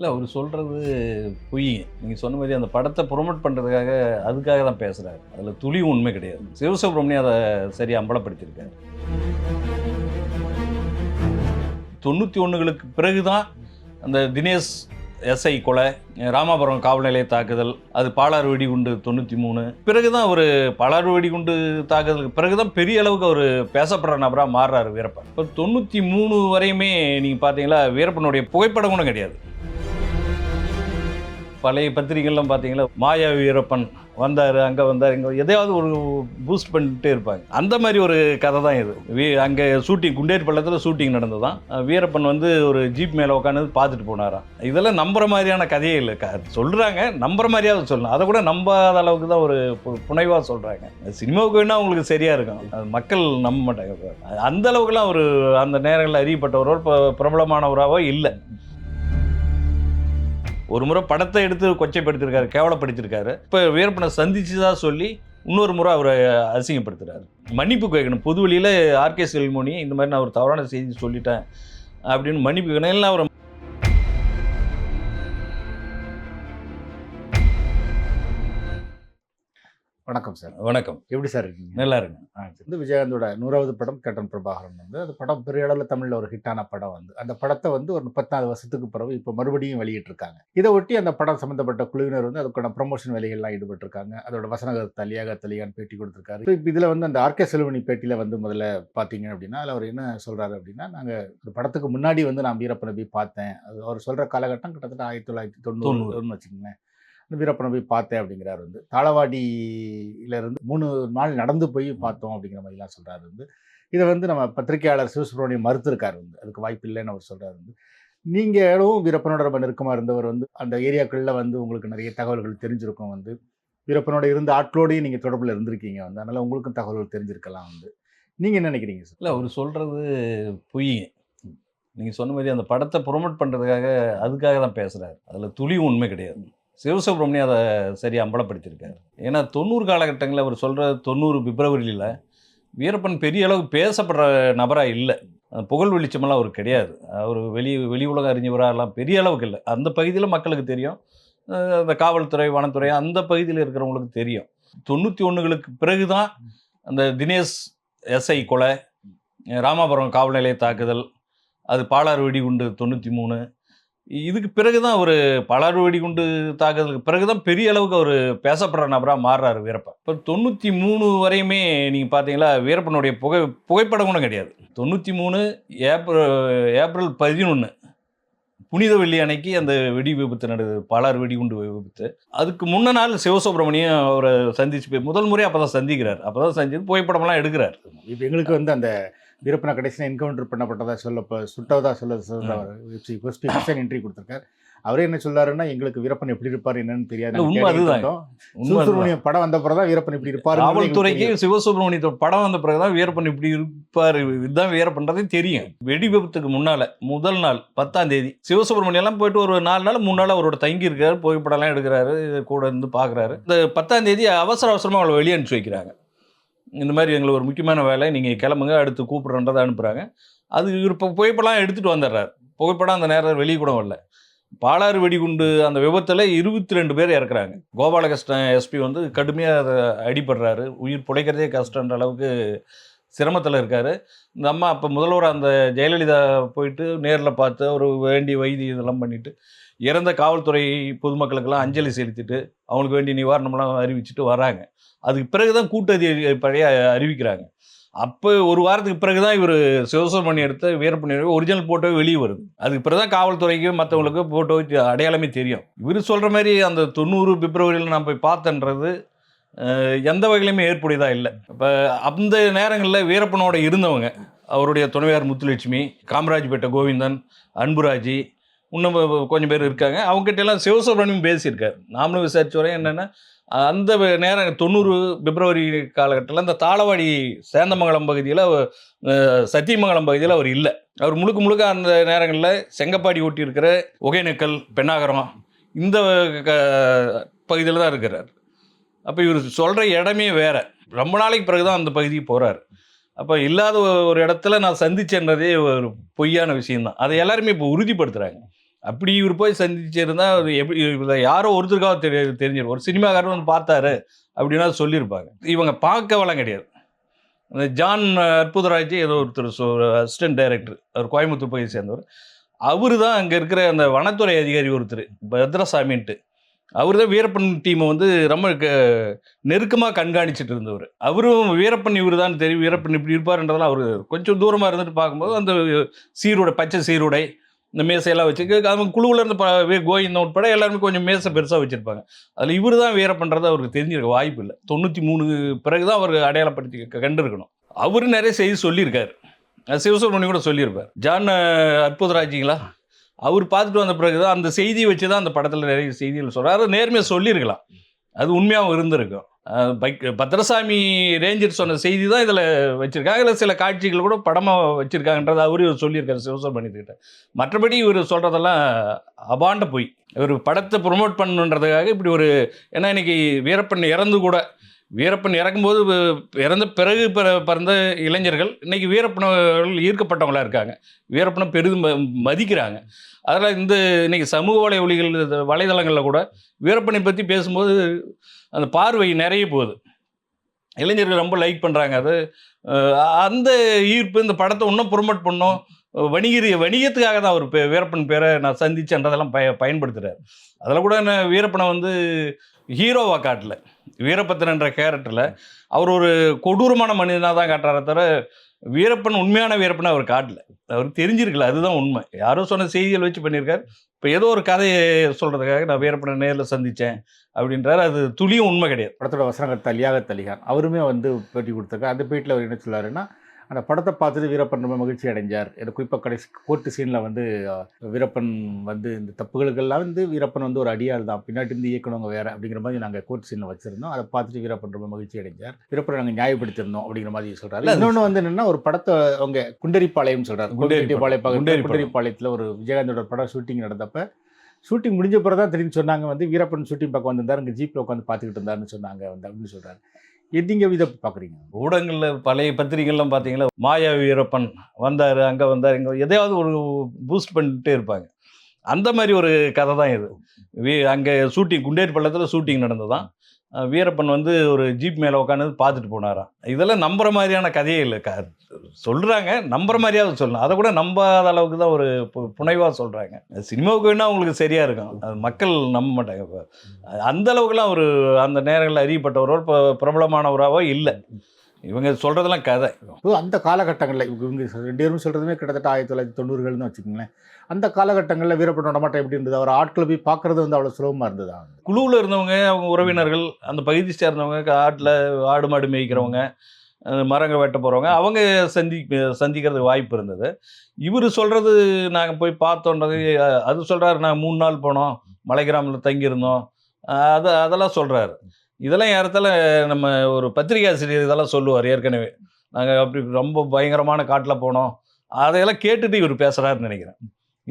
இல்லை அவர் சொல்கிறது பொய். நீங்கள் சொன்ன மாதிரி அந்த படத்தை ப்ரொமோட் பண்ணுறதுக்காக அதுக்காக தான் பேசுகிறாரு அதில் துளி உண்மை கிடையாது. சிவசுப்ரமணியம் அதை சரியாக அம்பலப்படுத்தியிருக்காரு. தொண்ணூற்றி ஒன்றுகளுக்கு பிறகு தான் அந்த தினேஷ் எஸ்ஐ கொலை ராமாபுரம் காவல் நிலைய தாக்குதல் அது பாலாறு வெடிகுண்டு தொண்ணூற்றி மூணு பிறகு தான் ஒரு பாலாறு வெடிகுண்டு தாக்குதலுக்கு பிறகு தான் பெரிய அளவுக்கு அவர் பேசப்படுற நபராக மாறுறாரு வீரப்பன். இப்போ தொண்ணூற்றி மூணு வரையுமே நீங்கள் பார்த்தீங்களா வீரப்பனுடைய புகைப்படம் கூட கிடையாது. பழைய பத்திரிகைலாம் பார்த்தீங்களா? மாயா வீரப்பன் வந்தார் அங்கே வந்தார் இங்கே எதையாவது ஒரு பூஸ்ட் பண்ணிட்டே இருப்பாங்க. அந்த மாதிரி ஒரு கதை தான் இது. வீ அங்கே ஷூட்டிங் குண்டேரி பள்ளத்தில் ஷூட்டிங் நடந்தது தான் வீரப்பன் வந்து ஒரு ஜீப் மேலே உட்காந்து பார்த்துட்டு போனாராம். இதெல்லாம் நம்புற மாதிரியான கதையே இல்லை. க சொல்கிறாங்க நம்புற மாதிரியாவது சொல்லணும் அதை கூட நம்பாத அளவுக்கு தான் ஒரு பு- புனைவாக சொல்கிறாங்க சினிமாவுக்கு வேணால் அவங்களுக்கு சரியாக இருக்கும். மக்கள் நம்ப மாட்டாங்க. அந்த அளவுக்குலாம் ஒரு அந்த நேரங்களில் அறியப்பட்டவரோ ப- பிரபலமானவராவோ இல்லை. ஒரு முறை படத்தை எடுத்து கொச்சைப்படுத்திருக்காரு கேவலப்படுத்திருக்காரு இப்போ வீரப்பனை சந்திச்சதா சொல்லி இன்னொரு முறை அவரை அசிங்கப்படுத்துறாரு. மன்னிப்பு கேட்கணும். பொது வழியில் ஆர்கே செல்மோனி இந்த மாதிரி நான் ஒரு தவறான செய்தி சொல்லிட்டேன் அப்படின்னு மன்னிப்பு கேட்கணும். இல்லை அவர் வணக்கம் சார். வணக்கம். எப்படி சார் இருக்கீங்க? நல்லா சரி. வந்து விஜயகாந்தோட நூறாவது படம் கேப்டன் பிரபாகரன் வந்து அந்த படம் பெரிய அளவில் தமிழில் ஒரு ஹிட்டான படம் வந்து. அந்த படத்தை வந்து ஒரு முப்பத்தினாலு வருஷத்துக்கு பிறகு இப்போ மறுபடியும் வெளியிட்டிருக்காங்க. இதை ஒட்டி அந்த படம் சம்மந்தப்பட்ட குழுவினர் வந்து அதுக்கான ப்ரமோஷன் வேலைகள்லாம் ஈடுபட்டிருக்காங்க. அதோட வசனகர்த்த அலியாக தலியான் பேட்டி கொடுத்துருக்காரு. இப்போ இதில் வந்து அந்த ஆர்கே செல்வனி பேட்டியில் வந்து முதல்ல பார்த்தீங்க அப்படின்னா அதில் அவர் என்ன சொல்கிறாரு அப்படின்னா நாங்கள் ஒரு படத்துக்கு முன்னாடி வந்து நான் வீரப்பனை போய் பார்த்தேன். அது அவர் சொல்கிற காலகட்டம் கிட்டத்தட்ட ஆயிரத்தி தொள்ளாயிரத்தி தொண்ணூறுன்னு வச்சுக்கோங்களேன். வீரப்பனை போய் பார்த்தேன் அப்படிங்கிறாரு வந்து. தாளவாடியில இருந்து மூணு நாள் நடந்து போய் பார்த்தோம் அப்படிங்கிற மாதிரிலாம் சொல்றாரு வந்து. இதை வந்து நம்ம பத்திரிகையாளர் சிவசுப்ரமணியம் மறுத்திருக்காரு வந்து. அதுக்கு வாய்ப்பு இல்லைன்னு அவர் சொல்றாரு வந்து. நீங்களும் வீரப்பனோட ரொம்ப நெருக்கமாக இருந்தவர் வந்து. அந்த ஏரியாக்களில் வந்து உங்களுக்கு நிறைய தகவல்கள் தெரிஞ்சிருக்கும் வந்து. வீரப்பனோட இருந்த ஆட்களோடையும் நீங்கள் தொடர்பில் இருந்திருக்கீங்க வந்து. அதனால உங்களுக்கும் தகவல்கள் தெரிஞ்சிருக்கலாம் வந்து. நீங்கள் என்ன நினைக்கிறீங்க சார்? இல்லை அவர் சொல்கிறது பொய் நீங்கள் சொன்ன மாதிரி அந்த படத்தை ப்ரொமோட் பண்ணுறதுக்காக அதுக்காக தான் பேசுகிறாரு அதில் துளியும் உண்மை கிடையாது. சிவசுப்ரமணியம் அதை சரியாக அம்பலப்படுத்தியிருக்காரு. ஏன்னா தொண்ணூறு காலகட்டங்களில் அவர் சொல்கிற தொண்ணூறு பிப்ரவரியில் வீரப்பன் பெரிய அளவுக்கு பேசப்படுற நபராக இல்லை. புகழ் வெளிச்சமெல்லாம் அவர் கிடையாது. அவர் வெளி வெளி உலக அறிஞராலாம் பெரிய அளவுக்கு இல்லை. அந்த பகுதியில் மக்களுக்கு தெரியும். அந்த காவல்துறை வனத்துறை அந்த பகுதியில் இருக்கிறவங்களுக்கு தெரியும். தொண்ணூற்றி ஒன்றுகளுக்கு பிறகு தான் அந்த தினேஷ் எஸ்ஐ கொலை ராமாபுரம் காவல் நிலைய தாக்குதல் அது பாலாறு வெடிகுண்டு தொண்ணூற்றி மூணு இதுக்கு பிறகு தான் அவர் பாலாறு வெடிகுண்டு தாக்குதலுக்கு பிறகு தான் பெரிய அளவுக்கு அவர் பேசப்படுற நபராக மாறுறாரு வீரப்பன். இப்போ தொண்ணூற்றி மூணு வரையுமே நீங்கள் பார்த்தீங்களா வீரப்பனுடைய புகை புகைப்படம் கூட கிடையாது. தொண்ணூற்றி மூணு ஏப்ரல் ஏப்ரல் பதினொன்று புனித வெள்ளி அன்னைக்கு அந்த வெடி விபத்து நடந்தது பலர் வெடிகுண்டு விபத்து. அதுக்கு முன்ன நாள் சிவசுப்ரமணியம் அவரை சந்திச்சு போய் முதல் முறை அப்போ தான் சந்திக்கிறார். அப்போ தான் சந்திச்சு புகைப்படம்லாம் எடுக்கிறார். இப்போ எங்களுக்கு வந்து அந்த வீரப்பனை கடைசியில் என்கவுண்டர் பண்ணப்பட்டதா சொல்ல இப்போ சுட்டதா சொல்ல ஃபர்ஸ்ட் என்ட்ரி கொடுத்துருக்காரு. அவரே என்ன சொல்றாருன்னா எங்களுக்கு வீரப்பன் எப்படி இருப்பார் என்னன்னு தெரியாது. உண்மை அதுதான். சுப்பிரமணியம் படம் வந்த பிறகு தான் வீரப்பன் இப்படி இருப்பார் காவல்துறைக்கு சிவசுப்ரமணியத்தோட படம் வந்த பிறகுதான் வீரப்பன் இப்படி இருப்பார். இதுதான் வீரப்பன்றதே தெரியும். வெடி விபத்துக்கு முன்னால முதல் நாள் பத்தாம் தேதி சிவசுப்ரமணியம் எல்லாம் போயிட்டு ஒரு நாலு நாள் மூணு நாள் அவரோட தங்கி இருக்காரு புகைப்படம்லாம் எடுக்கிறாரு இது கூட இருந்து பார்க்குறாரு இந்த பத்தாம் தேதி அவசர அவசரமாக அவளை வெளியே அனுப்பிச்சு வைக்கிறாங்க. இந்த மாதிரி எங்களை ஒரு முக்கியமான வேலை நீங்கள் கிளம்புங்க அடுத்து கூப்பிட்றன்றதை அனுப்புகிறாங்க அது இப்போ புகைப்படம் எடுத்துகிட்டு வந்துடுறாரு. புகைப்படம் அந்த நேரம் வெளியே கூட வரல. பாலாறு வெடிகுண்டு அந்த விபத்தில் இருபத்தி ரெண்டு பேர் இறக்குறாங்க. கோபாலகிருஷ்ணன் எஸ்பி வந்து கடுமையாக அதை அடிபடுறாரு. உயிர் பிழைக்கிறதே கஷ்டன்ற அளவுக்கு சிரமத்தில் இருக்கார். இந்த அம்மா அப்போ முதல்வர் அந்த ஜெயலலிதா போயிட்டு நேரில் பார்த்து ஒரு வேண்டிய வைத்தியம் இதெல்லாம் பண்ணிவிட்டு இறந்த காவல்துறை பொதுமக்களுக்கெல்லாம் அஞ்சலி செலுத்திட்டு அவங்களுக்கு வேண்டிய நிவாரணம்லாம் அறிவிச்சுட்டு வராங்க. அதுக்கு பிறகு தான் கூட்டு பழைய அறிவிக்கிறாங்க. அப்போ ஒரு வாரத்துக்கு பிறகு தான் இவர் சிவசுப்ரமணியம் எடுத்த வீரப்பண்ணி ஒரிஜினல் ஃபோட்டோ வெளியே வருது. அதுக்கு பிறகு தான் காவல்துறைக்கு மற்றவங்களுக்கு ஃபோட்டோ அடையாளமே தெரியும். இவர் சொல்கிற மாதிரி அந்த தொண்ணூறு பிப்ரவரியில் நான் போய் பார்த்தேன்றது எந்த வகையிலுமே ஏற்புடையதாக இல்லை. இப்போ அந்த நேரங்களில் வீரப்பனோட இருந்தவங்க அவருடைய துணைவியார் முத்துலட்சுமி காமராஜ்பேட்டை கோவிந்தன் அன்புராஜி இன்னும் கொஞ்சம் பேர் இருக்காங்க. அவங்ககிட்ட எல்லாம் சிவசுப்ரமணியம் பேசியிருக்காரு. நாமளும் விசாரிச்ச வரையும் என்னென்னா அந்த நேரம் தொண்ணூறு பிப்ரவரி காலகட்டத்தில் அந்த தாளவாடி சேந்தமங்கலம் பகுதியில் சத்தியமங்கலம் பகுதியில் அவர் இல்லை. அவர் முழுக்க முழுக்க அந்த நேரங்களில் செங்கப்பாடி ஊட்டி இருக்கிற ஒகேனக்கல் பெண்ணாகரம் இந்த க பகுதியில் தான் இருக்கிறார். அப்போ இவர் சொல்கிற இடமே வேறு. ரொம்ப நாளைக்கு பிறகு தான் அந்த பகுதிக்கு போகிறார் அப்போ இல்லாத ஒரு இடத்துல நான் சந்திச்சேன்றதே ஒரு பொய்யான விஷயம்தான். அதை எல்லாருமே இப்போ உறுதிப்படுத்துகிறாங்க அப்படி இவர் போய் சந்திச்சிருந்தா அவர் எப்படி யாரோ ஒருத்தருக்காக தெரிய தெரிஞ்சிடும் ஒரு சினிமாக்காரர் வந்து பார்த்தாரு அப்படின்னா சொல்லியிருப்பாங்க. இவங்க பார்க்க வளம் கிடையாது. அந்த ஜான் அற்புதராஜ் ஏதோ ஒருத்தர் அசிஸ்டன்ட் டைரக்டர் அவர் கோயம்புத்தூர் போய் சேர்ந்தவர். அவர் தான் அங்கே இருக்கிற அந்த வனத்துறை அதிகாரி ஒருத்தர் பத்ரசாமின்ட்டு. அவர் தான் வீரப்பன் டீமை வந்து ரொம்ப நெருக்கமாக கண்காணிச்சிட்டு இருந்தவர். அவரும் வீரப்பன் இவர் தான் தெரியும். வீரப்பன் இப்படி இருப்பாருன்றதெல்லாம் அவர் கொஞ்சம் தூரமாக இருந்துட்டு பார்க்கும்போது அந்த சீருடை பச்சை சீருடை இந்த மேசையெல்லாம் வச்சுக்க அவங்க குழுவில் இருந்து ப- கோவிந்தன் உட்பட எல்லாருமே கொஞ்சம் மேசை பெருசாக வச்சுருப்பாங்க. அதில் இவர் தான் வேற பண்ணுறது அவருக்கு தெரிஞ்சிருக்க வாய்ப்பு இல்லை. தொண்ணூற்றி மூணு பிறகு தான் அவர் அடையாளப்படுத்தி கண்டிருக்கணும். அவர் நிறைய செய்தி சொல்லியிருக்காரு. அது கூட சொல்லியிருப்பார். ஜான் அற்புதராஜிங்களா அவர் பார்த்துட்டு வந்த பிறகு தான் அந்த செய்தியை வச்சு தான் அந்த படத்தில் நிறைய செய்திகள் சொல்கிறார் அதை நேர்மையாக சொல்லியிருக்கலாம். அது உண்மையாகவும் இருந்திருக்கும். பைக் பத்ரசாமி ரேஞ்சர் சொன்ன செய்தி தான் இதில் வச்சுருக்காங்க. இல்லை சில காட்சிகள் கூட படமாக வச்சுருக்காங்கன்றது அவரு சொல்லியிருக்காரு சிவசுப்ரமணியத்துக்கிட்ட மற்றபடி இவர் சொல்கிறதெல்லாம் அபாண்ட போய். இவர் படத்தை ப்ரொமோட் பண்ணுன்றதுக்காக இப்படி ஒரு ஏன்னா இன்றைக்கி வீரப்பன் இறந்து கூட வீரப்பன் இறக்கும்போது இறந்த பிறகு பிற- பிறந்த இளைஞர்கள் இன்றைக்கி வீரப்பனர்கள் ஈர்க்கப்பட்டவங்களா இருக்காங்க. வீரப்பனை பெரிதும் ம- மதிக்கிறாங்க. அதில் இந்த இன்றைக்கி சமூக வலை ஒளிகள் வலைதளங்களில் கூட வீரப்பனை பற்றி பேசும்போது அந்த பார்வை நிறைய போகுது. இளைஞர்கள் ரொம்ப லைக் பண்ணுறாங்க அது. அந்த ஈர்ப்பு இந்த படத்தை இன்னும் ப்ரொமோட் பண்ணோம். வணிக வணிகத்துக்காக தான் அவர் பே- வீரப்பன் பேரை நான் சந்திச்சேன்றதெல்லாம் பய பயன்படுத்துகிறார் அதில் கூட என்ன வீரப்பனை வந்து ஹீரோவாக காட்டல. வீரபத்திரன்ற கேரக்டரில் அவர் ஒரு கொடூரமான மனிதனாக தான் காட்டுறாரு தவிர வீரப்பன் உண்மையான வீரப்பனை அவர் காட்டல. அவர் தெரிஞ்சிருக்கல அதுதான் உண்மை. யாரோ சொன்ன செய்திகள் வச்சு பண்ணியிருக்காரு. இப்போ ஏதோ ஒரு கதையை சொல்கிறதுக்காக நான் வீரப்பனை நேரில் சந்தித்தேன் அப்படின்றாரு. அது துளியும் உண்மை கிடையாது. படத்தோட வசனங்கள் தலியாக தலிகான். அவருமே வந்து பேட்டி கொடுத்துருக்காரு. அந்த பேட்டியில் அவர் என்ன சொல்லாருன்னா அந்த படத்தை பார்த்துட்டு வீரப்பன் ரொம்ப மகிழ்ச்சி அடைஞ்சார். எனக்கு குறிப்பாக கடைசி கோர்ட்டு சீனில் வந்து வீரப்பன் வந்து இந்த தப்புகளுக்கெல்லாம் வந்து வீரப்பன் வந்து ஒரு அடியாள் தான். பின்னாடி இருந்து இயக்கணுங்க வேற அப்படிங்கிற மாதிரி நாங்கள் கோர்ட் சீனில் வச்சிருந்தோம். அதை பார்த்துட்டு வீரப்பன் ரொம்ப மகிழ்ச்சி அடைஞ்சார். வீரப்பன் நாங்கள் நியாயப்படுத்திருந்தோம் அப்படிங்கிற மாதிரி அது- இன்னொன்று வந்து என்னன்னா ஒரு படத்தை அவங்க குண்டரிப்பாளையம் சொல்றாரு. குண்டரிப்பாளையம். குண்டரிப்பாளையத்தில் ஒரு விஜயகாந்தோட படம் ஷூட்டிங் நடந்தப்ப ஷூட்டிங் முடிஞ்ச பிறகு தான் தெரிஞ்சு சொன்னாங்க வந்து வீரப்பன் ஷூட்டிங் பக்கம் வந்திருந்தார். இங்கே ஜீப்பில் உட்காந்து பார்த்துக்கிட்டு இருந்தாருன்னு சொன்னாங்க வந்து அப்படின்னு சொல்றாரு. எதிங்க இதை பார்க்குறீங்க? ஊடகங்களில் பழைய பத்திரிகைலாம் பார்த்தீங்களா மாயா வீரப்பன் வந்தார் அங்கே வந்தார் இங்கே எதையாவது ஒரு பூஸ்ட் பண்ணிட்டே இருப்பாங்க. அந்த மாதிரி ஒரு கதை தான் இது. வீ அங்கே ஷூட்டிங் குண்டேரி பள்ளத்தில் ஷூட்டிங் நடந்ததான் வீரப்பன் வந்து ஒரு ஜீப் மேலே உட்காந்து பார்த்துட்டு போனாராம். இதெல்லாம் நம்புற மாதிரியான கதையே இல்லை. க சொல்கிறாங்க நம்புற மாதிரியாவது சொல்லணும் அதை கூட நம்பாத அளவுக்கு தான் ஒரு பு- புனைவாக சொல்கிறாங்க சினிமாவுக்கு வேணால் உங்களுக்கு சரியாக இருக்கும். அது மக்கள் நம்ப மாட்டாங்க. இப்போ அந்த அளவுக்குலாம் ஒரு அந்த நேரங்களில் அறியப்பட்டவரோ இப்போ பிரபலமானவராவோ இல்லை. இவங்க சொல்கிறதெல்லாம் கதை. அந்த காலகட்டங்களில் இவங்க ரெண்டு பேரும் சொல்கிறதுமே கிட்டத்தட்ட ஆயிரத்தி தொள்ளாயிரத்தி தொண்ணூறுகள்னு வச்சுக்கோங்களேன். அந்த காலகட்டங்களில் வீரப்பன் நடமாட்டம் எப்படி இருந்தது? அவர் ஆட்களை போய் பார்க்கறது வந்து அவ்வளோ சுலபமாக இருந்ததா? குழுவில் இருந்தவங்க அவங்க உறவினர்கள் அந்த பகுதி சேர்ந்தவங்க காட்டில் ஆடு மாடு மேய்க்கிறவங்க மரங்கள் வெட்ட போகிறவங்க அவங்க சந்தி சந்திக்கிறதுக்கு வாய்ப்பு இருந்தது. இவர் சொல்கிறது நாங்கள் போய் பார்த்தோன்றது அது சொல்கிறாரு நாங்கள் மூணு நாள் போனோம் மலை கிராமத்தில் தங்கியிருந்தோம். அது அதெல்லாம் சொல்கிறாரு இதெல்லாம் ஏறத்தால நம்ம ஒரு பத்திரிகை ஆசிரியர் இதெல்லாம் சொல்லுவார் ஏற்கனவே. நாங்கள் அப்படி ரொம்ப பயங்கரமான காட்டில் போனோம். அதையெல்லாம் கேட்டுட்டு இவர் பேசுகிறாருன்னு நினைக்கிறேன்.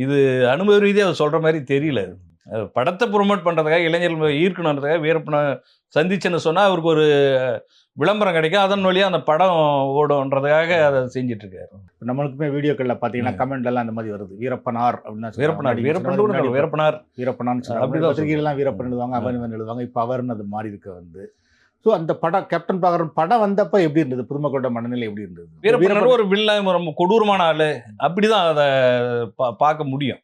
இது அனுபவ ரீதியாக அவர் சொல்கிற மாதிரி தெரியல. படத்தை ப்ரொமோட் பண்ணுறதுக்காக இளைஞர்கள் ஈர்க்கணுன்றதுக்காக வீரப்பனை சந்திச்சேன்னு சொன்னால் அவருக்கு ஒரு விளம்பரம் கிடைக்கும். அதன் வழியாக அந்த படம் ஓடும்ன்றதுக்காக அதை செஞ்சுட்டு இருக்காரு இப்போ நம்மளுக்குமே வீடியோக்களில் பார்த்தீங்கன்னா கமெண்ட் எல்லாம் அந்த மாதிரி வருது. வீரப்பனார் அப்படின்னு. வீரப்பனார் வீரப்பன் வீரப்பனார். வீரப்பனான்னு சொல்லுவாங்க அப்படிதான் பத்திரிகைலாம் வீரப்பன் எழுதுவாங்க அவன் எழுதுவாங்க. இப்போ அவர்னு அது மாறி இருக்க வந்து. ஸோ அந்த படம் கேப்டன் பாகரன் படம் வந்தப்ப எப்படி இருந்தது? பொதுமக்களோட மனநிலை எப்படி இருந்தது? வீரப்பனார் ஒரு வில்லன் ரொம்ப கொடூரமான ஆளு. அப்படிதான் அதை பா- பார்க்க முடியும்.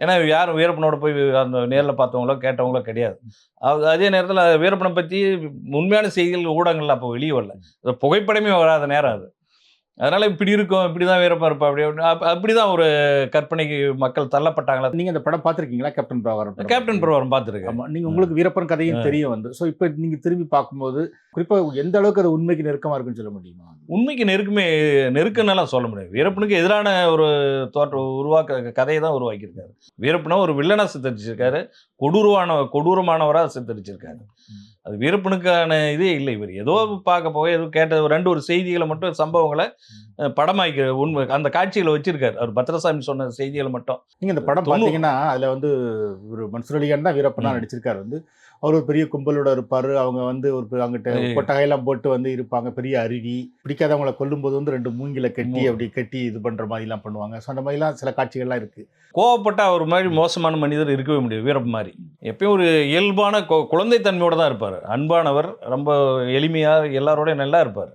ஏன்னா யாரும் வீரப்பனோட போய் அந்த நேரில் பார்த்தவங்களோ கேட்டவங்களோ கிடையாது. அது- அதே நேரத்தில் வீரப்பனை பற்றி உண்மையான செய்திகள் ஊடகங்கள்ல அப்போ வெளியே வரல. புகைப்படமே வராத நேரம் அது. அதனால இப்படி இருக்கும் இப்படி தான் வீரப்பன் இருப்பா அப்படி அப்படி- அப்ப- அப்படிதான் ஒரு கற்பனைக்கு மக்கள் தள்ளப்பட்டாங்களா? நீங்க அந்த படம் பார்த்திருக்கீங்களா? கேப்டன் படம்? கேப்டன் பிரபாரம் பார்த்துருக்கேன். ஆமா நீங்க உங்களுக்கு வீரப்பன் கதையும் தெரியும் வந்து. ஸோ இப்போ நீங்க திரும்பி பார்க்கும்போது குறிப்பா எந்த அளவுக்கு அது உண்மைக்கு நெருக்கமா இருக்குன்னு சொல்ல முடியுமா? உண்மைக்கு நெருக்கமே நெருக்கன்னெல்லாம் சொல்ல முடியாது. வீரப்பனுக்கு எதிரான ஒரு தோற்ற உருவாக்க கதையை தான் உருவாக்கியிருக்காரு. வீரப்பனை ஒரு வில்லனா சித்தரிச்சிருக்காரு. கொடூரமான கொடூரமானவராக சித்தரிச்சிருக்காரு. அது வீரப்பனுக்கான இதே இல்லை. இவர் ஏதோ பார்க்க போக ஏதோ கேட்ட ஒரு ரெண்டு ஒரு செய்திகளை மட்டும் சம்பவங்களை அஹ், படமாக்கி உண்மை அந்த காட்சிகளை வச்சிருக்காரு. அவர் பத்ரசாமி சொன்ன செய்திகளை மட்டும். நீங்க இந்த படம் பார்த்தீங்கன்னா அதுல வந்து ஒரு மன்சூர் அலிகான் தான் வீரப்பனா. நடிச்சிருக்காரு. வந்து அவர் ஒரு பெரிய கும்பலோட இருப்பாரு. அவங்க வந்து ஒரு அங்கிட்ட. கொட்டகையெல்லாம் போட்டு வந்து இருப்பாங்க. பெரிய அருவி. பிடிக்காதவங்கள கொல்லும்போது வந்து ரெண்டு மூங்கில கட்டி அப்படி கட்டி இது பண்ற மாதிரிலாம் பண்ணுவாங்க. ஸோ அந்த மாதிரிலாம் சில காட்சிகள்லாம் இருக்கு. கோவப்பட்ட அவர் மாதிரி மோசமான மனிதர் இருக்கவே முடியாது. வீரப்ப மாதிரி. எப்பயும் ஒரு இயல்பான கு- குழந்தைத்தன்மையோட தான் இருப்பார். அன்பானவர் ரொம்ப எளிமையாக எல்லாரோடையும் நல்லா இருப்பார்.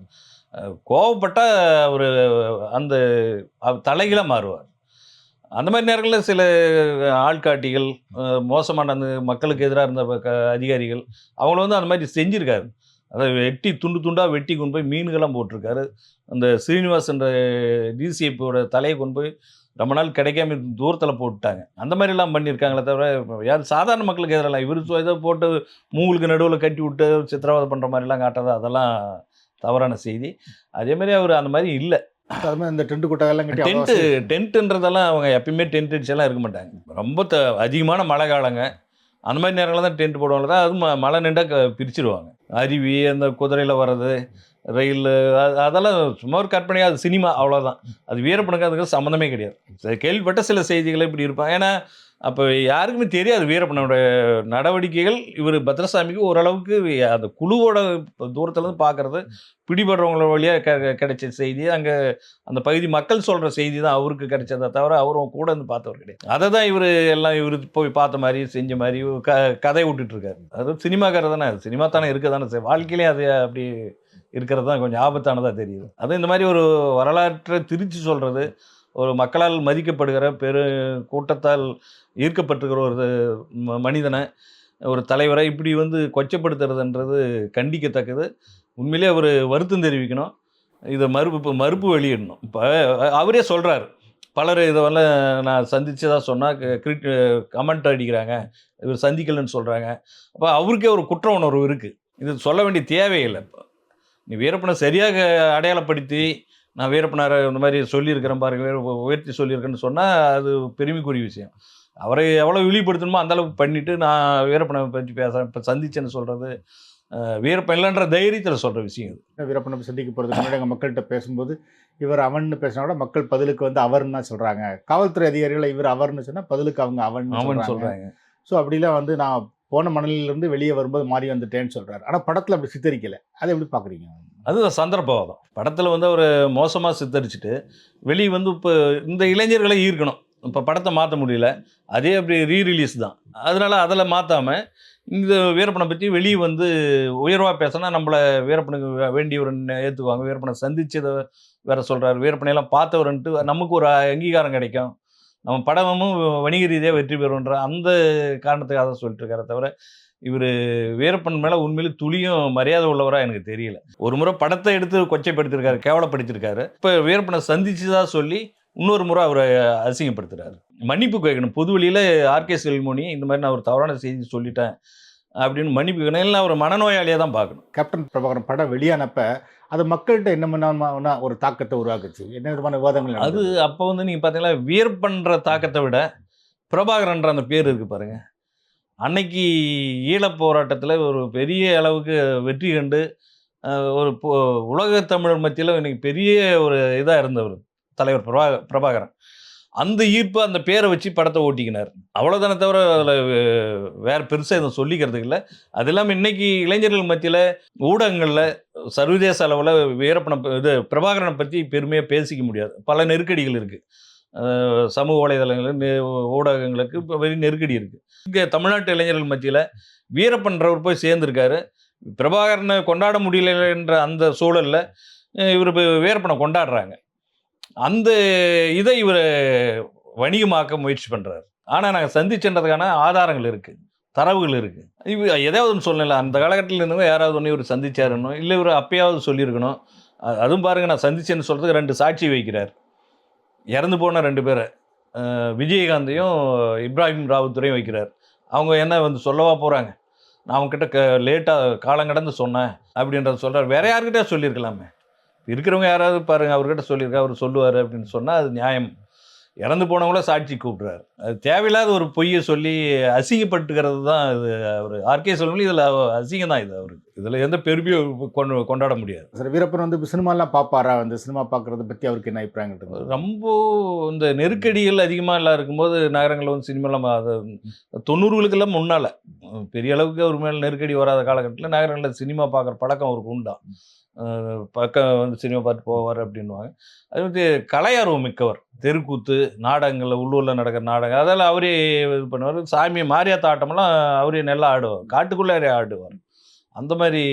அஹ் கோவப்பட்டா ஒரு அந்த அவர் தலைகீழாக மாறுவார். அந்த மாதிரி நேரங்களில் சில ஆள்காட்டிகள் மோசமான அந்த மக்களுக்கு எதிராக இருந்த க- அதிகாரிகள் அவங்கள வந்து அந்த மாதிரி செஞ்சுருக்காரு. அதை வெட்டி துண்டு துண்டாக வெட்டி கொண்டு போய் மீன்கள்லாம் போட்டிருக்காரு. அந்த ஸ்ரீனிவாஸ் என்ற டிசிஎப்போட தலையை கொண்டு போய் ரொம்ப நாள் கிடைக்காம தூரத்தில் போட்டுட்டாங்க. அந்த மாதிரிலாம் பண்ணியிருக்காங்களே தவிர யார் சாதாரண மக்களுக்கு எதிரெல்லாம் இவர் ஏதோ போட்டு மூங்களுக்கு நடுவில் கட்டி விட்டு சித்திரவதை பண்ணுற மாதிரிலாம் காட்டுறது அதெல்லாம் தவறான செய்தி. அதே மாதிரி அவர் அந்த மாதிரி இல்லை. அது மாதிரி இந்த டென்ட் கொட்டகையெல்லாம் கட்டி டென்ட்டு டென்ட்டுன்றதெல்லாம் அவங்க எப்பயுமே டென்ட் அடிச்செல்லாம் இருக்க மாட்டாங்க. ரொம்ப த அதிகமான மழை காலங்க. அந்த மாதிரி நேரங்களில் தான் டென்ட் போடுவாங்க தான் அது மழை நின்றா க பிரிச்சிருவாங்க. அருவி அந்த குதிரையில் வர்றது ரயில் அதெல்லாம் சும்மா ஒரு கற்பனையாக அது சினிமா அவ்வளோதான் அது வீரப்பனுக்கு அதுக்கு சம்மந்தமே கிடையாது. கேள்விப்பட்ட சில செய்திகள் இப்படி இருப்பாங்க ஏன்னா அப்போ யாருக்குமே தெரியாது வீரப்பனோட நடவடிக்கைகள். இவர் பத்ரசாமிக்கு ஓரளவுக்கு அந்த குழுவோட தூரத்துலேருந்து பார்க்குறது பிடிபடுறவங்கள வழியாக க கிடைச்ச செய்தி. அங்கே அந்த பகுதி மக்கள் சொல்கிற செய்தி தான் அவருக்கு கிடைச்சதை தவிர அவரும் கூட இருந்து பார்த்தவர் கிடையாது. அதை தான் இவர் எல்லாம் இவர் போய் பார்த்த மாதிரி செஞ்ச மாதிரி க கதை விட்டுட்ருக்காரு அது சினிமாக்காரர் தானே. சினிமா தானே இருக்க தானே வாழ்க்கையிலேயே அது அப்படி இருக்கிறது தான் கொஞ்சம் ஆபத்தானதாக தெரியுது. அது இந்த மாதிரி ஒரு வரலாற்றை திரித்து சொல்கிறது ஒரு மக்களால் மதிக்கப்படுகிற பெரு கூட்டத்தால் ஈர்க்கப்பட்டிருக்கிற ஒரு மனிதனை ஒரு தலைவரை இப்படி வந்து கொச்சப்படுத்துறதுன்றது கண்டிக்கத்தக்கது. உண்மையிலே அவர் வருத்தம் தெரிவிக்கணும். இதை மறுப்பு இப்போ மறுப்பு வெளியிடணும். இப்போ அவரே சொல்கிறார் பலர் இதெல்லாம் நான் நான் தான் சொன்னால் கிரிட் கமெண்ட் அடிக்கிறாங்க. இவர் சந்திக்கலைன்னு சொல்கிறாங்க அப்போ அவருக்கே ஒரு குற்ற உணர்வு இருக்குது இது சொல்ல வேண்டிய தேவையில்லை இப்போ. நீ வீரப்பனை சரியாக அடையாளப்படுத்தி நான் வீரப்பனாரை இந்த மாதிரி சொல்லியிருக்கிறேன் பாருங்க உயர்த்தி சொல்லியிருக்கேன்னு சொன்னால் அது பெருமைக்குரிய விஷயம். அவரை எவ்வளோ இழிப்படுத்தணுமோ அந்த அளவுக்கு பண்ணிவிட்டு நான் வீரப்பனை பற்றி பேசுகிறேன் இப்போ சந்திச்சேன்னு சொல்கிறது வீரப்பன் இல்லைன்ற தைரியத்தில் சொல்கிற விஷயம் இது. வீரப்பனை சந்திக்க போகிறதுக்கு முன்னாடி எங்கள் மக்கள்கிட்ட பேசும்போது இவர் அவன்னு பேசினா கூட மக்கள் பதிலுக்கு வந்து அவர்னு தான் சொல்கிறாங்க காவல்துறை அதிகாரிகளை இவர் அவர்னு சொன்னால் பதிலுக்கு அவங்க அவன் அவன் சொல்கிறாங்க ஸோ அப்படிலாம் வந்து நான் போன மணலிலிருந்து வெளியே வரும்போது மாறி வந்துட்டேன்னு சொல்கிறார் ஆனால் படத்தில் அப்படி சித்தரிக்கலை. அதை எப்படி பார்க்குறீங்க? அது சந்தர்ப்பவாதம் படத்தில் வந்து அவர் மோசமாக சித்தரிச்சுட்டு வெளியே வந்து இப்போ இந்த இளைஞர்களை ஈர்க்கணும். இப்போ படத்தை மாற்ற முடியல. அதே அப்படி ரீ ரிலீஸ் தான். அதனால் அதில் மாற்றாமல் இந்த வீரப்பனை பற்றி வெளியே வந்து உயர்வாக பேசினா நம்மளை வீரப்பனுக்கு வே- ஏற்றுக்குவாங்க வீரப்பனை சந்தித்ததை வேற சொல்கிறார் வீரப்பனையெல்லாம் பார்த்தவருன்ட்டு நமக்கு ஒரு அங்கீகாரம் கிடைக்கும். நம்ம படமும் வணிக ரீதியாக வெற்றி பெறுன்ற அந்த காரணத்துக்காக தான் சொல்லிட்டு இருக்காரு தவிர இவர் வீரப்பன் மேலே உண்மையிலே துளியும் மரியாதை உள்ளவராக எனக்கு தெரியல. ஒரு முறை படத்தை எடுத்து கொச்சைப்படுத்திருக்காரு கேவலப்படுத்திருக்காரு. இப்போ வீரப்பனை சந்திச்சதா சொல்லி இன்னொரு முறை அவரை அசிங்கப்படுத்துறாரு. மன்னிப்பு கேட்கணும் பொது வெளியில் ஆர்கே செல்மோனி இந்த மாதிரி நான் ஒரு தவறான செய்தி சொல்லிட்டேன். அப்படின்னு மன்னிப்பு இல்லை அவர் மனநோயாளியாக தான் பார்க்கணும். கேப்டன் பிரபாகரன் படம் வெளியானப்ப அது மக்கள்கிட்ட என்ன ஒரு தாக்கத்தை உருவாக்குச்சு? என்ன விதமான விவாதங்கள் அது? அப்போ வந்து நீங்கள் பார்த்தீங்கன்னா வீரப்பன்ற தாக்கத்தை விட பிரபாகரன்ற அந்த பேர் இருக்கு பாருங்க. அன்னைக்கு ஈழப் போராட்டத்தில் ஒரு பெரிய அளவுக்கு வெற்றி கண்டு ஒரு உலகத் தமிழர் மத்தியில் இன்னைக்கு பெரிய ஒரு இதாக இருந்தவர் தலைவர் பிரபா பிரபாகரன். அந்த ஈர்ப்பு அந்த பேரை வச்சு படத்தை ஓட்டிக்கினார். அவ்வளோதானே தவிர அதில் வேறு பெருசாக எதுவும் சொல்லிக்கிறதுக்கு இல்லை. அது இல்லாமல் இன்னைக்கு இளைஞர்கள் மத்தியில் ஊடகங்களில் சர்வதேச அளவில் வீரப்பனை இது பிரபாகரனை பற்றி பெருமையாக பேசிக்க முடியாது. பல நெருக்கடிகள் இருக்குது சமூக வலைதளங்கள் ஊடகங்களுக்கு இப்போ பெரிய நெருக்கடி இருக்குது இங்கே தமிழ்நாட்டு இளைஞர்கள் மத்தியில் வீரப்பன்றவர் போய் சேர்ந்துருக்காரு. பிரபாகரனை கொண்டாட முடியலன்ற அந்த சூழலில் இவர் வீரப்பனை கொண்டாடுறாங்க. அந்த இதை இவர் வணிகமாக்க முயற்சி பண்ணுறாரு ஆனால் நாங்கள் சந்திச்சுன்றதுக்கான ஆதாரங்கள் இருக்குது தரவுகள் இருக்குது இவ எதாவது ஒன்று சொல்லல அந்த காலகட்டத்தில் இருந்தவங்க யாராவது ஒன்று இவர் சந்திச்சாருன்னு இல்லை இவர் அப்பயாவது சொல்லியிருக்கணும். அதுவும் பாருங்க நான் சந்திச்சேன்னு சொல்கிறதுக்கு ரெண்டு சாட்சி வைக்கிறார். இறந்து போன ரெண்டு பேரை. விஜயகாந்தையும் இப்ராஹிம் ராவுத்துறையும் வைக்கிறார். அவங்க என்ன வந்து சொல்லவா போகிறாங்க நான் அவங்ககிட்ட க லேட்டாக காலம் கடந்து சொன்னேன் அப்படின்றத சொல்கிறார் வேற யார்கிட்ட சொல்லியிருக்கலாமே. இருக்கிறவங்க யாராவது பாருங்க அவர்கிட்ட சொல்லியிருக்கா அவர் சொல்லுவார் அப்படின்னு சொன்னால் அது நியாயம். இறந்து போனவங்கள சாட்சி கூப்பிடுறாரு. அது தேவையில்லாத ஒரு பொய்யை சொல்லி அசிங்கப்பட்டுக்கிறது தான் இது அவர். ஆர்கே செல்வன் இதில் அசிங்கம் தான் இது அவருக்கு. இதில் எந்த பெருமையும் கொண்டு கொண்டாட முடியாது. சார் வீரப்பன் வந்து சினிமாலாம் பார்ப்பாரா வந்து சினிமா பார்க்கறத பற்றி அவருக்கு என்ன இருக்குது ரொம்ப இந்த நெருக்கடிகள் அதிகமாக எல்லாம் இருக்கும்போது நகரங்களில் வந்து சினிமாலாம் அது தொண்ணூறுகளுக்கெல்லாம் முன்னால். பெரிய அளவுக்கு அவர் மேலே நெருக்கடி வராத காலகட்டத்தில் நகரங்களில் சினிமா பார்க்குற பழக்கம் அவருக்கு உண்டாம். அஹ் பக்கம் வந்து சினிமா பார்த்து போவார் அப்படின்வாங்க அது வந்து கலையார்வம் மிக்கவர். தெருக்கூத்து நாடகங்களில் உள்ளூரில் நடக்கிற நாடகம் அதெல்லாம் அவரே இது பண்ணுவார். சாமி மாரியாத்த ஆட்டமெல்லாம் அவரே நல்லா ஆடுவார். காட்டுக்குள்ளே ஆடுவார். அந்த மாதிரி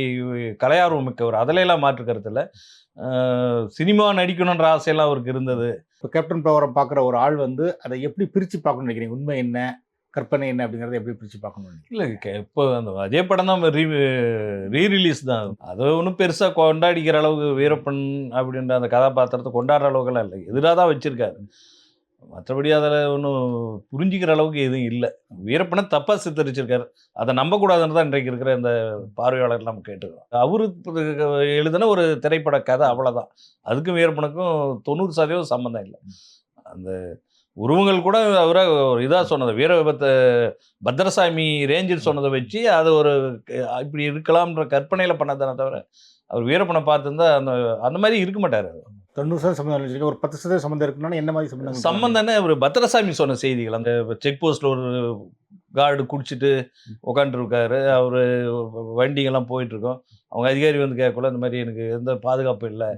கலையார்வம் மிக்கவர். அதில் எல்லாம் இல்லை. சினிமா நடிக்கணுன்ற ஆசையெல்லாம் அவருக்கு இருந்தது. இப்போ கேப்டன் பவரை பார்க்குற ஒரு ஆள் வந்து அதை எப்படி பிரித்து பார்க்கணும்னு நினைக்கிறீங்க? உண்மை என்ன? கற்பனை என்ன அப்படிங்கிறத எப்படி பிரித்து பார்க்கணும் இல்லை இப்போ அந்த அதே படம் தான் ரீ ரீ ரிலீஸ் தான். அது ஒன்றும் பெருசாக கொண்டாடிக்கிற அளவுக்கு வீரப்பன் அப்படின்ற அந்த கதாபாத்திரத்தை கொண்டாடுற அளவுக்குலாம் இல்லை. எதிராக தான் வச்சுருக்காரு. மற்றபடி அதில் ஒன்றும் புரிஞ்சிக்கிற அளவுக்கு எதுவும் இல்லை. வீரப்பனை தப்பாக சித்தரிச்சிருக்காரு. அதை நம்பக்கூடாதுன்னு தான் இன்றைக்கு இருக்கிற இந்த பார்வையாளர் நம்ம கேட்டுக்கிறோம். அவரு எழுதின ஒரு திரைப்பட கதை அவ்வளோதான் அதுக்கும் வீரப்பனுக்கும் தொண்ணூறு சதவீதம் சம்மந்தம் இல்லை. அந்த உருவங்கள் கூட அவரை ஒரு இதாக சொன்னது வீரபத்த பத்ரசாமி ரேஞ்சில் சொன்னதை வச்சு அது ஒரு இப்படி இருக்கலாம்ன்ற கற்பனையில் பண்ணதானே தவிர அவர் வீரப்பனை பார்த்துருந்தா அந்த அந்த மாதிரி இருக்க மாட்டார் தொண்ணூறு சதவீதம் சம்மந்தம் வச்சிருக்கீங்க ஒரு பத்து சதவீதம் சம்மந்தம் இருக்குன்னா என்ன மாதிரி சம்மந்தம் சம்பந்தம்னு அவர் பத்ரசாமி சொன்ன செய்திகள். அந்த செக் போஸ்ட்டில் ஒரு கார்டு குடிச்சிட்டு உட்காந்துருக்காரு அவர் வண்டிங்கெல்லாம் போயிட்டுருக்கோம். அவங்க அதிகாரி வந்து கேட்கல இந்த மாதிரி எனக்கு எந்த பாதுகாப்பு இல்லை.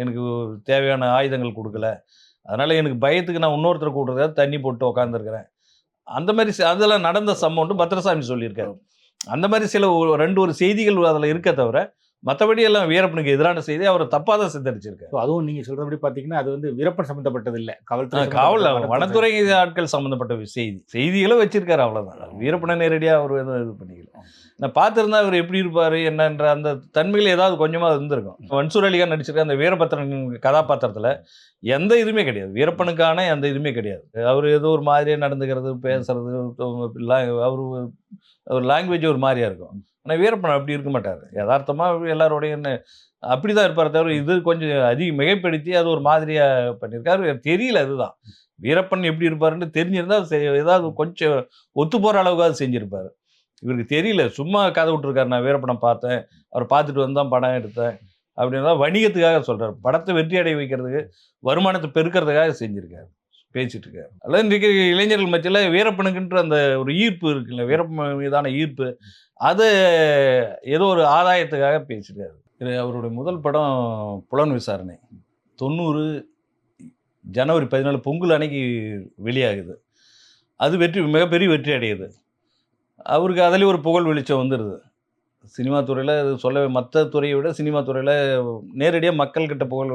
எனக்கு தேவையான ஆயுதங்கள் கொடுக்கல. அதனால் எனக்கு பயத்துக்கு நான் இன்னொருத்தர் கூட்டுறதுக்காக தண்ணி போட்டு உட்காந்துருக்கிறேன் அந்த மாதிரி செ- அதெல்லாம் நடந்த சம்பவம்ட்டு பத்ரசாமி சொல்லியிருக்காரு. அந்த மாதிரி சில ரெண்டு ஒரு செய்திகள் அதில் இருக்க தவிர மற்றபடி எல்லாம் வீரப்பனுக்கு எதிரான செய்தி அவர் தப்பாக தான் சித்தரிச்சிருக்காரு. ஸோ அதுவும் நீங்கள் சொல்கிறபடி பார்த்தீங்கன்னா அது வந்து வீரப்பன் சம்மந்தப்பட்டது இல்லை காவல்துறை காவல் வனத்துறை ஆட்கள் சம்மந்தப்பட்ட செய்தி. செய்திகளை வச்சிருக்காரு அவ்வளவுதான். வீரப்பனை நேரடியாக அவர் எதுவும் இது பண்ணிக்கல. நான் பார்த்துருந்தா அவர் எப்படி இருப்பார் என்னன்ற அந்த தன்மையில் ஏதாவது கொஞ்சமாக இருந்திருக்கும். மன்சூர் அலிகான் நடிச்சிருக்க அந்த வீரபத்திரன் கதாபாத்திரத்தில் எந்த இதுவுமே கிடையாது. வீரப்பனுக்கான எந்த இதுவுமே கிடையாது. அவர் ஏதோ ஒரு மாதிரியாக நடந்துக்கிறது பேசுறது அவர் ஒரு லாங்குவேஜ் ஒரு மாதிரியா இருக்கும். ஆனால் வீரப்பன் அப்படி இருக்க மாட்டார். யதார்த்தமாக எல்லாரோடையும் அப்படி தான் இருப்பார் தவிர இது கொஞ்சம் அதிக மிகைப்படுத்தி அது ஒரு மாதிரியாக பண்ணியிருக்காரு தெரியல அதுதான். வீரப்பன் எப்படி இருப்பாருன்னு தெரிஞ்சிருந்தால் ஏதாவது கொஞ்சம் ஒத்து போகிற அளவுக்காவது செஞ்சுருப்பார். இவருக்கு தெரியல. சும்மா கதை விட்டுருக்காரு. நான் வீரப்பனை பார்த்தேன். அவர் பார்த்துட்டு வந்து தான் படம் எடுத்தேன். அப்படின்னா வணிகத்துக்காக சொல்கிறார் படத்தை வெற்றி அடைய வைக்கிறதுக்கு வருமானத்தை பெருக்கிறதுக்காக செஞ்சுருக்காரு. பேசிட்டு இருக்காரு அதாவது இன்றைக்கு இளைஞர்கள் மத்தியில் வீரப்பனுக்குன்ற அந்த ஒரு ஈர்ப்பு இருக்குல்ல வீரப்பன் மீதான ஈர்ப்பு அது ஏதோ ஒரு ஆதாயத்துக்காக பேசியிருக்காரு. இது அவருடைய முதல் படம் புலன் விசாரணை. தொண்ணூறு ஜனவரி பதினாலு பொங்கல் அன்னைக்கு வெளியாகுது. அது வெற்றி மிகப்பெரிய வெற்றி அடையுது. அவருக்கு அதுலேயும் ஒரு புகழ் வெளிச்சம் வந்துடுது சினிமா துறையில் அது சொல்ல மற்ற துறையை விட சினிமா துறையில் நேரடியாக மக்கள்கிட்ட புகழ்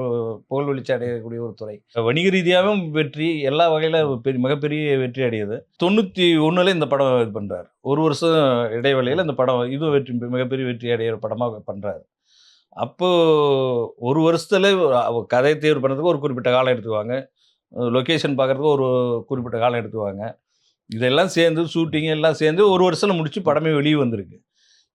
புகழ் வெளிச்சி அடையக்கூடிய ஒரு துறை. வணிக ரீதியாகவும் வெற்றி எல்லா வகையில் பெரிய மிகப்பெரிய வெற்றி அடையுது. தொண்ணூற்றி ஒன்றில் இந்த படம் இது பண்ணுறாரு ஒரு வருஷம் இடைவெளியில் இந்த படம் இதுவும் வெற்றி மிகப்பெரிய வெற்றி அடையிற படமாக பண்ணுறாரு அப்போது ஒரு வருஷத்தில் கதையை கதை தேர்வு பண்ணுறதுக்கு ஒரு குறிப்பிட்ட காலம் எடுத்துக்குவாங்க. லொக்கேஷன் பார்க்குறதுக்கு ஒரு குறிப்பிட்ட காலம் எடுத்துக்குவாங்க. இதெல்லாம் சேர்ந்து ஷூட்டிங் எல்லாம் சேர்ந்து ஒரு வருஷத்தில் முடித்து படமே வெளியே வந்திருக்கு.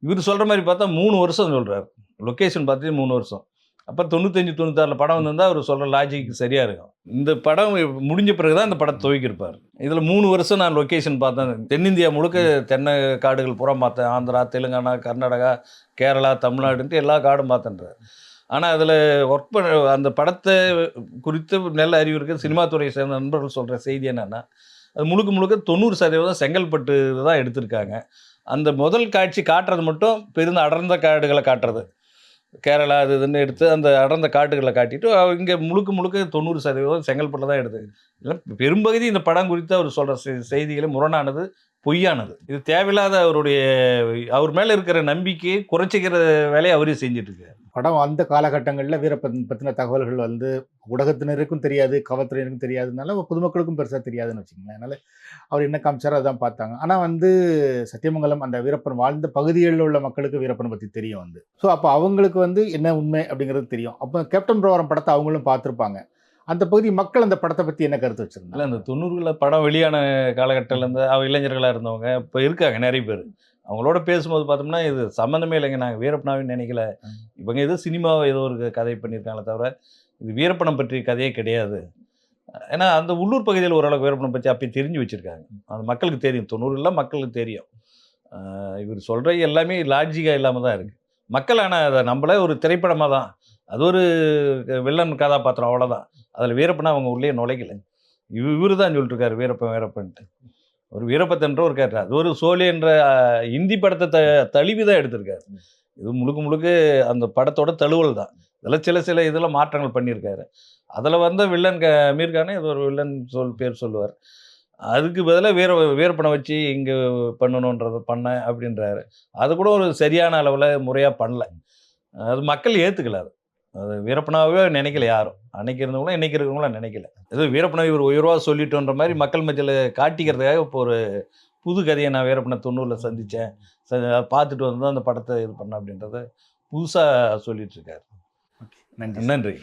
இவர் சொல்கிற மாதிரி பார்த்தா மூணு வருஷம் சொல்கிறார் லொக்கேஷன் பார்த்து மூணு வருஷம். அப்போ தொண்ணூத்தஞ்சு தொண்ணூத்தாறில் படம் வந்திருந்தால் அவர் சொல்கிற லாஜிக் சரியாக இருக்கும். இந்த படம் முடிஞ்ச பிறகு தான் இந்த படத்தை துவைக்கிருப்பார் இதில் மூணு வருஷம் நான் லொக்கேஷன் பார்த்தேன். தென்னிந்தியா முழுக்க தென்னை காடுகள் புறம் பார்த்தேன். ஆந்திரா தெலுங்கானா கர்நாடகா கேரளா தமிழ்நாடுன்ட்டு எல்லா காடும் பார்த்தேன்றார். ஆனால் அதில் ஒர்க் பண்ண அந்த படத்தை குறித்து நல்ல அறிவு இருக்குது. சினிமா துறையை சேர்ந்த நண்பர்கள் சொல்கிற செய்தி என்னென்னா அது முழுக்க முழுக்க தொண்ணூறு சதவீதம் செங்கல்பட்டு தான் எடுத்திருக்காங்க. அந்த முதல் காட்சி காட்டுறது மட்டும் பெருந்த அடர்ந்த காடுகளை காட்டுறது. கேரளா அது இதுன்னு எடுத்து அந்த அடர்ந்த காட்டுகளை காட்டிட்டு இங்கே முழுக்க முழுக்க தொண்ணூறு சதவீதம் செங்கல்பட்டில் தான் எடுத்து இல்லை பெரும்பகுதி இந்த படம் குறித்து அவர் சொல்கிற செய்திகளை முரணானது. பொய்யானது. இது தேவையில்லாத அவருடைய அவர் மேலே இருக்கிற நம்பிக்கையை குறைச்சிக்கிற வேலையை அவரே செஞ்சுட்டு இருக்காரு படம் அந்த காலகட்டங்களில் வீரப்பன் பற்றின தகவல்கள் வந்து ஊடகத்தினருக்கும் தெரியாது காவல்துறையினருக்கும் தெரியாதுனால பொதுமக்களுக்கும் பெருசாக தெரியாதுன்னு வச்சுக்கோங்களேன். அதனால் அவர் என்ன காமிச்சாரோ அதான் பார்த்தாங்க. ஆனால் வந்து சத்தியமங்கலம் அந்த வீரப்பன் வாழ்ந்த பகுதிகளில் உள்ள மக்களுக்கு வீரப்பனை பற்றி தெரியும் வந்து. ஸோ அப்போ அவங்களுக்கு வந்து என்ன உண்மை அப்படிங்கிறது தெரியும். அப்போ கேப்டன் பிரபாரம் படத்தை அவங்களும் பார்த்துருப்பாங்க. அந்த பகுதி மக்கள் அந்த படத்தை பற்றி என்ன கருத்து இல்லை வச்சுருந்தாங்க அந்த தொண்ணூறுகளில் படம் வெளியான காலகட்டத்தில் இருந்து அவ இளைஞர்களாக இருந்தவங்க இப்போ இருக்காங்க நிறைய பேர். அவங்களோட பேசும்போது பார்த்தோம்னா இது சம்மந்தமே இல்லைங்க. நாங்கள் வீரப்பனாவின்னு நினைக்கல. இவங்க ஏதோ சினிமாவை ஏதோ ஒரு கதை பண்ணியிருக்காங்களே தவிர இது வீரப்பனம் பற்றிய கதையே கிடையாது. ஏன்னா அந்த உள்ளூர் பகுதியில் ஓரளவுக்கு வீரப்பனை பற்றி அப்பயே தெரிஞ்சு வச்சுருக்காங்க. அது மக்களுக்கு தெரியும். தொண்ணூறுல மக்களுக்கு தெரியும். இவர் சொல்கிற எல்லாமே லாஜிக்காக இல்லாமல் தான் இருக்குது மக்கள் ஆனால் அதை நம்மளே ஒரு திரைப்படமாக தான் அது ஒரு வில்லன் கதாபாத்திரம் அவ்வளோதான் அதில் வீரப்பனை அவங்க உள்ளே நுழைக்கல. இவ இவரு தான் சொல்லிட்டு இருக்காரு வீரப்பன் வீரப்பன்ட்டு. ஒரு வீரப்பத்தன்ற ஒரு கேரக்டர். அது ஒரு சோழி என்ற இந்தி படத்தை த தழுவி தான் எடுத்திருக்காரு. இது முழுக்க முழுக்க அந்த படத்தோட தழுவல் தான். இதில் சில சில இதில் மாற்றங்கள் பண்ணியிருக்காரு. அதில் வந்த வில்லன் க அமீர்கானே இது ஒரு வில்லன் சொல் பேர் சொல்லுவார். அதுக்கு பதிலாக வீர வீரப்பனை வச்சு இங்கே பண்ணணுன்றதை பண்ணேன் அப்படின்றாரு. அது கூட ஒரு சரியான அளவில் முறையாக பண்ணல. அது மக்கள் ஏற்றுக்கல அது. அது வீரப்பனாவே நினைக்கல யாரும். அன்னைக்கு இருந்தவங்களும் இன்னைக்கு இருக்கிறவங்களும் நினைக்கல. இது வீரப்பனை இவர் உயர்வாக சொல்லிட்டோன்ற மாதிரி மக்கள் மத்தியில் காட்டிக்கிறதுக்காக இப்போ ஒரு புது கதையை நான் வீரப்பனை தொண்ணூறில் சந்தித்தேன் பார்த்துட்டு வந்து அந்த படத்தை இது பண்ணேன் அப்படின்றத புதுசாக சொல்லிட்டு இருக்காரு. நன்றி நன்றி.